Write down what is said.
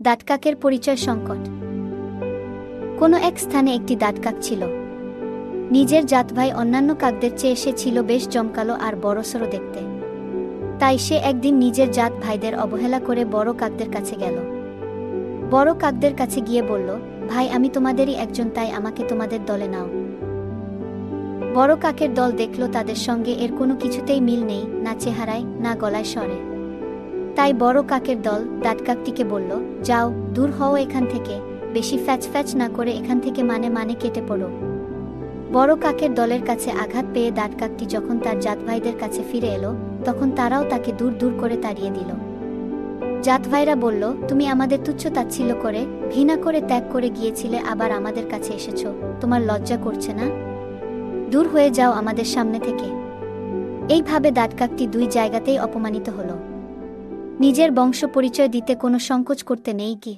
দাঁতকাকের পরিচয় সংকট। কোনো এক স্থানে একটি দাঁতকাক ছিল। নিজের জাত ভাই অন্যান্য কাকদের চেয়ে সে ছিল বেশ জমকালো আর বড়সড় দেখতে। তাই সে একদিন নিজের জাত ভাইদের অবহেলা করে বড় কাকদের কাছে গেল। বড় কাকদের কাছে গিয়ে বলল, ভাই, আমি তোমাদেরই একজন, তাই আমাকে তোমাদের দলে নাও। বড় কাকের দল দেখল তাদের সঙ্গে এর কোনো কিছুতেই মিল নেই, না চেহারায়, না গলায় স্বরে। তাই বড় কাকের দল দাঁতকাকটিকে বলল, যাও, দূর হও এখান থেকে। বেশি ফ্যাচ ফ্যাচ না করে এখান থেকে মানে মানে কেটে পড়ো। বড় কাকের দলের কাছে আঘাত পেয়ে দাঁতকাকটি যখন তার জাত ভাইদের কাছে ফিরে এলো, তখন তারাও তাকে দূর দূর করে তাড়িয়ে দিল। জাত ভাইরা বলল, তুমি আমাদের তুচ্ছ তাচ্ছিল্য করে, ঘৃণা করে ত্যাগ করে গিয়েছিলে, আবার আমাদের কাছে এসেছ। তোমার লজ্জা করছে না? দূর হয়ে যাও আমাদের সামনে থেকে। এইভাবে দাঁতকাকটি দুই জায়গাতেই অপমানিত হলো। নিজের বংশ পরিচয় দিতে কোনো সংকোচ করতে নেই কি?